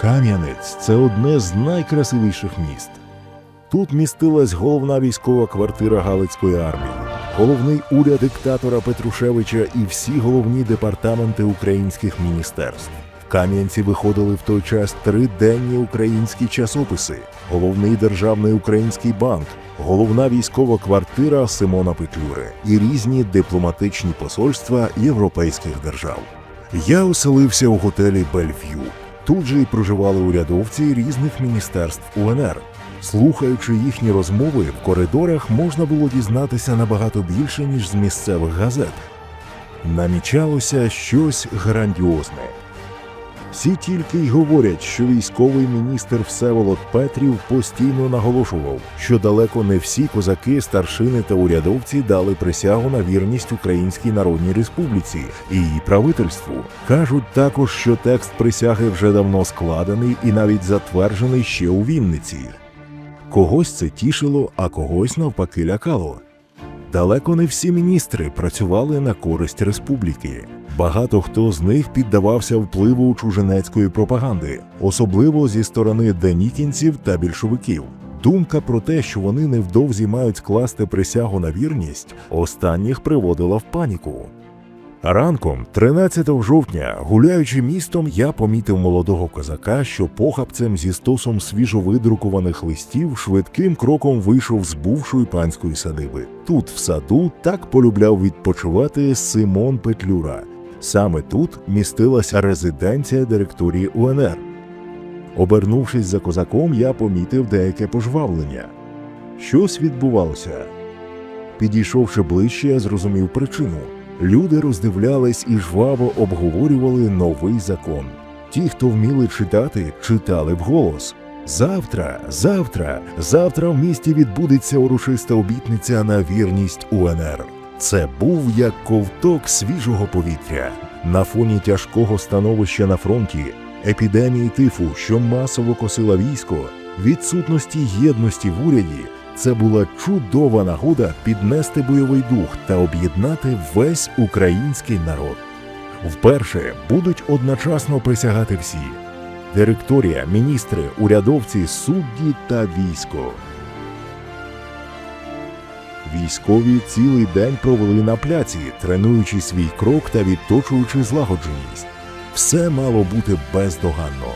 Кам'янець це одне з найкрасивіших міст. Тут містилась головна військова квартира Галицької армії, головний уряд диктатора Петрушевича і всі головні департаменти українських міністерств. В Кам'янці виходили в той час три денні українські часописи, головний державний український банк, головна військова квартира Симона Петлюри і різні дипломатичні посольства європейських держав. Я оселився у готелі Бельв'ю. Тут же й проживали урядовці різних міністерств УНР. Слухаючи їхні розмови, в коридорах можна було дізнатися набагато більше, ніж з місцевих газет. Намічалося щось грандіозне. Всі тільки й говорять, що військовий міністр Всеволод Петрів постійно наголошував, що далеко не всі козаки, старшини та урядовці дали присягу на вірність Українській Народній Республіці і її правительству. Кажуть також, що текст присяги вже давно складений і навіть затверджений ще у Вінниці. Когось це тішило, а когось навпаки лякало. Далеко не всі міністри працювали на користь республіки. Багато хто з них піддавався впливу чужинецької пропаганди, особливо зі сторони денікінців та більшовиків. Думка про те, що вони невдовзі мають скласти присягу на вірність, останніх приводила в паніку. Ранком, 13 жовтня, гуляючи містом, я помітив молодого козака, що похапцем зі стосом свіжовидрукуваних листів швидким кроком вийшов з бувшої панської садиби. Тут, в саду, так полюбляв відпочивати Симон Петлюра. Саме тут містилася резиденція директорії УНР. Обернувшись за козаком, я помітив деяке пожвавлення. Щось відбувалося. Підійшовши ближче, я зрозумів причину. Люди роздивлялись і жваво обговорювали новий закон. Ті, хто вміли читати, читали вголос. Завтра, завтра, завтра в місті відбудеться урочиста обітниця на вірність УНР. Це був як ковток свіжого повітря. На фоні тяжкого становища на фронті, епідемії тифу, що масово косила військо, відсутності єдності в уряді, це була чудова нагода піднести бойовий дух та об'єднати весь український народ. Вперше будуть одночасно присягати всі: директорія, міністри, урядовці, судді та військо. Військові цілий день провели на пляці, тренуючи свій крок та відточуючи злагодженість. Все мало бути бездоганно.